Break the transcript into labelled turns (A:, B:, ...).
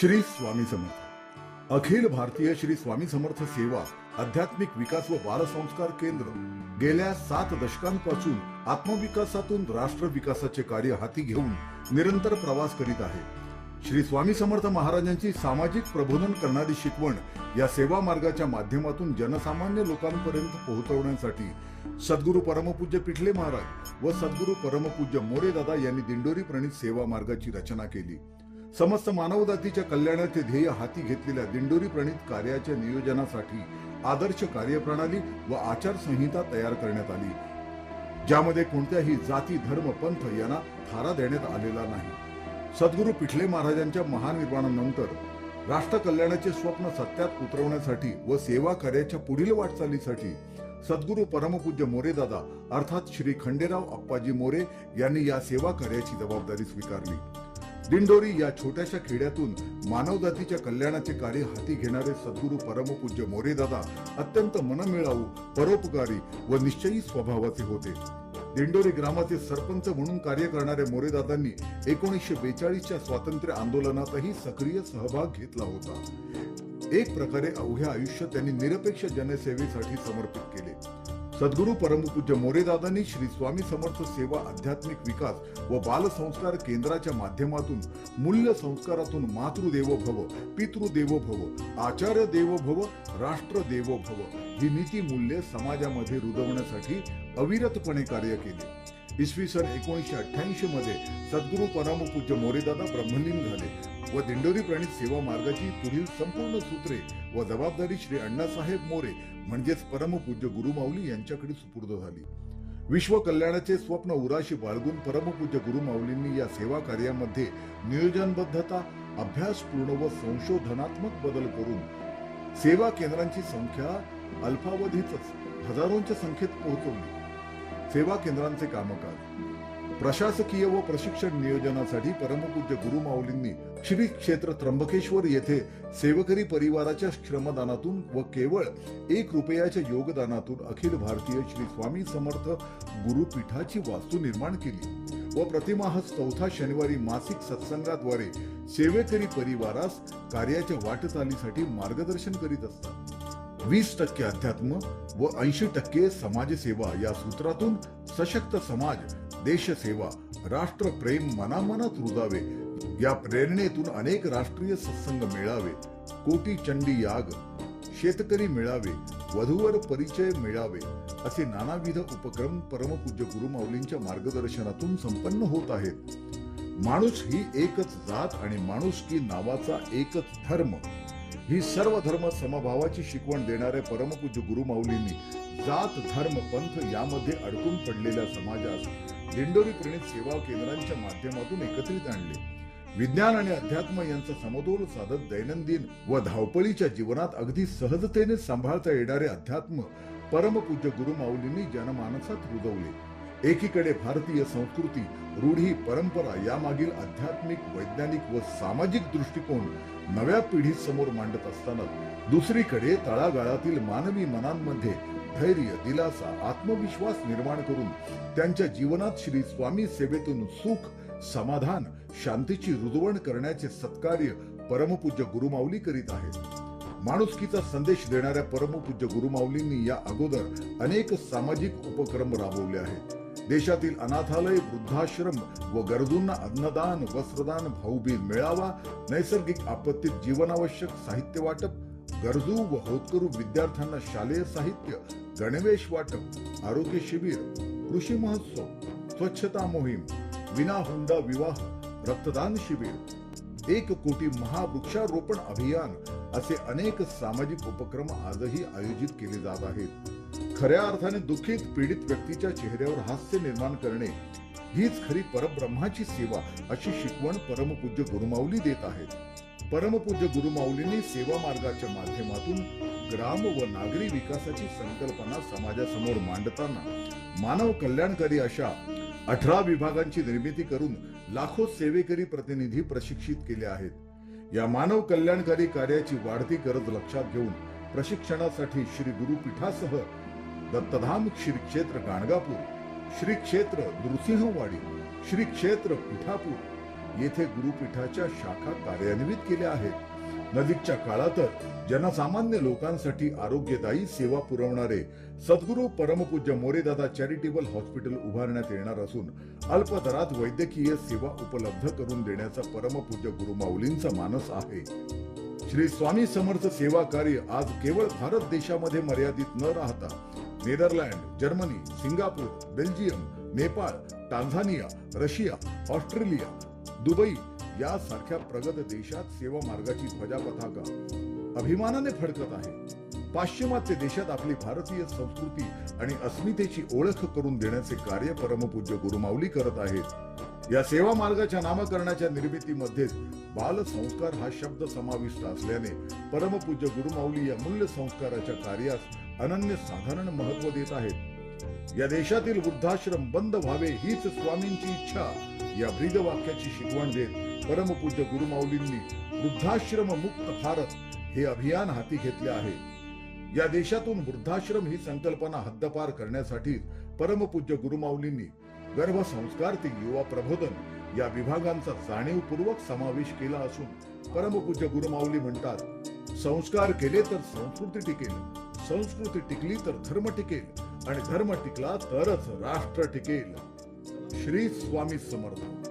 A: श्री स्वामी समर्थ. अखिल भारतीय श्री स्वामी समर्थ सेवा आध्यात्मिक विकास व बालसंस्कार केंद्र गेल्या सात दशकांपासून आत्मविकासातून राष्ट्र विकासाचे कार्य हाती घेऊन निरंतर प्रवास करीत आहे. श्री स्वामी समर्थ महाराजांची सामाजिक प्रबोधन करणारी शिकवण या सेवा मार्गाच्या माध्यमातून जनसामान्य लोकांपर्यंत पोहोचवण्यासाठी सद्गुरू परमपूज्य पिठले महाराज व सद्गुरू परमपूज्य मोरेदादा यांनी दिंडोरी प्रणित सेवा मार्गाची रचना केली. समस्त मानवजातीच्या कल्याणाचे ध्येय हाती घेतलेल्या दिंडोरी प्रणित कार्याच्या नियोजनासाठी आदर्श कार्यप्रणाली व आचारसंहिता तयार करण्यात आली ज्यामध्ये कोणत्याही जाती धर्म पंथ यांना थारा देण्यात आलेला नाही. सद्गुरू पिठले महाराजांच्या महानिर्वाणानंतर राष्ट्र कल्याणाचे स्वप्न सत्यात उतरवण्यासाठी व सेवा कार्याच्या पुढील वाटचालीसाठी सद्गुरू परमपूज्य मोरेदादा अर्थात श्री खंडेराव अप्पाजी मोरे यांनी या सेवा कार्याची जबाबदारी स्वीकारली. दिंडोरी या छोट्याशा खेड्यातून मानवजातीच्या कल्याणाचे कार्य हाती घेणारे सद्गुरू परमपूज्य मोरेदादा अत्यंत मनमिळावू परोपकारी व निश्चयी स्वभावाचे होते. दिंडोरी ग्रामाचे सरपंच म्हणून कार्य करणाऱ्या मोरेदादांनी एकोणीसशे बेचाळीसच्या स्वातंत्र्य आंदोलनातही सक्रिय सहभाग घेतला होता. एक प्रकारे अवघ्या आयुष्य त्यांनी निरपेक्ष जनसेवेसाठी समर्पित केले. सद्गुरू परमपूज्य मोरेदादांनी श्री स्वामी समर्थ सेवा आध्यात्मिक विकास व बालसंस्कार केंद्राच्या माध्यमातून मूल्य संस्कारातून मातृदेव भव पितृदेव भव आचार्य देव भव राष्ट्र देव भव ही नीती मूल्ये समाजामध्ये रुजवण्यासाठी अविरतपणे कार्य केले. इसवी सन एकोणीसशे अठ्ठ्याऐंशी मध्ये सद्गुरू परमपूज्य मोरेदादा ब्रह्मलीन झाले. व दिंडोरी प्रणित सेवा मार्गाची पुढील संपूर्ण सूत्रे व जबाबदारी श्री अण्णासाहेब मोरे म्हणजेच परमपूज्य गुरुमाऊली यांच्याकडे सुपूर्द झाली. विश्व कल्याणाचे स्वप्न उराशी बाळगून परमपूज्य गुरुमाऊलींनी या सेवा कार्यामध्ये नियोजनबद्धता अभ्यासपूर्ण व संशोधनात्मक बदल करून सेवा केंद्रांची संख्या अल्पावधीतच हजारोंच्या संख्येत पोहोचवली. सेवा केंद्रांचे कामकाज प्रशासकीय व प्रशिक्षण नियोजनासाठी परमपूज्य गुरुमाऊलींनी श्री क्षेत्र त्र्यंबकेश्वर येथे सेवकरी परिवाराच्या श्रमदानातून व केवळ एक रुपयाच्या योगदानातून अखिल भारतीय श्री स्वामी समर्थ गुरुपीठाची वास्तू निर्माण केली व प्रतिमाह चौथा शनिवारी मासिक सत्संगाद्वारे सेवेकरी परिवारास कार्याच्या वाटचालीसाठी मार्गदर्शन करीत असतात. वीस टक्के अध्यात्म व ऐंशी टक्के समाजसेवा या सूत्रातून सशक्त समाज देशसेवा राष्ट्रप्रेम मनामनात रुजावे. या प्रेरणेतून अनेक राष्ट्रीय सत्संग मिळावे. कोटी चंडी याग शेतकरी मिळावे वधूवर परिचय मिळावे असे नानाविध उपक्रम परमपूज्य गुरुमाऊलींच्या मार्गदर्शनातून संपन्न होत आहेत. माणूस ही एकच जात आणि माणूस की नावाचा एकच धर्म. ही सर्व धर्म समभावाची शिकवण देणाऱ्या परमपूज्य गुरुमाऊलींनी जात धर्म पंथ यामध्ये अडकून पडलेल्या समाजास दिंडोरी प्रणित सेवा केंद्रांच्या माध्यमातून एकत्रित आणले. विज्ञान आणि अध्यात्म यांचा समतोल साधत दैनंदिन व धावपळीच्या जीवनात अगदी सहजतेने सांभाळता येणारे अध्यात्म परमपूज्य गुरुमाऊलींनी जनमानसात रुजवले. एकीकडे भारतीय संस्कृती रूढी परंपरा यामागील आध्यात्मिक वैज्ञानिक व सामाजिक दृष्टिकोन नव्या पिढीसमोर मांडत असताना दुसरीकडे तळागाळातील मानवी मनांमध्ये धैर्य दिलासा आत्मविश्वास निर्माण करून त्यांच्या जीवनात श्री स्वामी सेवेतून सुख समाधान शांतीची रुजवण करण्याचे सत्कार्य परमपूज्य गुरुमाऊली करीत आहेत. माणुसकीचा संदेश देणाऱ्या परमपूज्य गुरुमाऊलींनी या अगोदर अनेक सामाजिक उपक्रम राबवले आहेत. देशातील अनाथालय वृद्धाश्रम व गरजूंना अन्नदान वस्त्रदान भाऊबीज मेळावा नैसर्गिक आपत्तीत जीवनावश्यक साहित्य वाटप गरजू व होतकरू विद्यार्थ्यांना शालेय साहित्य गणवेश वाटप आरोग्य शिबिर कृषी महोत्सव स्वच्छता मोहीम विना हुंडा विवाह रक्तदान शिबिर एक कोटी महावृक्षारोपण अभियान असे अनेक सामाजिक उपक्रम आजही आयोजित केले जात आहेत. खऱ्या अर्थाने दुःखित पीडित व्यक्तीच्या चेहऱ्यावर हास्य निर्माण करणे हीच खरी परब्रह्माची सेवा अशी शिकवण परमपूज्य गुरुमाऊली देत आहेत. परमपूज्य गुरुमाऊलींनी सेवा मार्गाच्या माध्यमातून ग्राम व नागरी विकासाची संकल्पना समाजासमोर मांडताना मानव कल्याणकारी अशा अठरा विभागांची निर्मिती करून लाखो सेवेकरी प्रतिनिधी प्रशिक्षित केले आहेत. या मानव कल्याणकारी कार्याची वाढती गरज लक्षात घेऊन प्रशिक्षणासाठी श्री गुरुपीठासह दत्तधाम श्री क्षेत्र गाणगापूर श्री क्षेत्र नृसिंहवाडी श्री क्षेत्र पिठापूर येथे गुरुपीठाच्या शाखा कार्यान्वित केल्या आहेत. नजीकच्या काळातच जनसामान्य लोकांसाठी आरोग्यदायी सेवा पुरवणारे सद्गुरू परमपूज्य मोरेदादा चॅरिटेबल हॉस्पिटल उभारण्यात येणार असून अल्प दरात वैद्यकीय सेवा उपलब्ध करून देण्याचा परमपूज्य गुरुमाऊलींचा मानस आहे. श्री स्वामी समर्थ सेवा कार्य आज केवळ भारत देशामध्ये मर्यादित न राहता Netherland Germany Singapore Belgium Nepal Tanzania Russia Australia Dubai यासारख्या प्रगत देशात सेवा मार्गाची ध्वजा पताका अभिमानाने फडकत आहे. पाश्चिमात्य देशात आपली भारतीय संस्कृती आणि अस्मितेची ओळख करून देण्याचे कार्य परमपूज्य गुरुमाऊली करत आहेत. या सेवा मार्गाच्या नामकरणाच्या निर्मितीमध्येच बाल संस्कार हा शब्द समाविष्ट असल्याने परमपूज्य गुरुमाऊली या मूल्य संस्काराच्या कार्यास अनन्य साधारण महत्त्व देत आहेत. या देशातील वृद्धाश्रम बंद व्हावे हीच स्वामींची इच्छा. या ब्रीद वाक्याची शिकवण देत परमपूज्य गुरुमाऊलींनी वृद्धाश्रम मुक्त भारत हे अभियान हाती घेतले आहे. या देशातून वृद्धाश्रम ही संकल्पना हद्दपार करण्यासाठी परमपूज्य गुरुमाऊलींनी गर्भसंस्कार ते युवा प्रबोधन या विभागांचा जाणीवपूर्वक समावेश केला असून परमपूज्य गुरुमाऊली म्हणतात संस्कार केले तर संस्कृती टिकेल. संस्कृती टिकली तर धर्म टिकेल आणि धर्म टिकला तरच राष्ट्र टिकेल. श्री स्वामी समर्थ.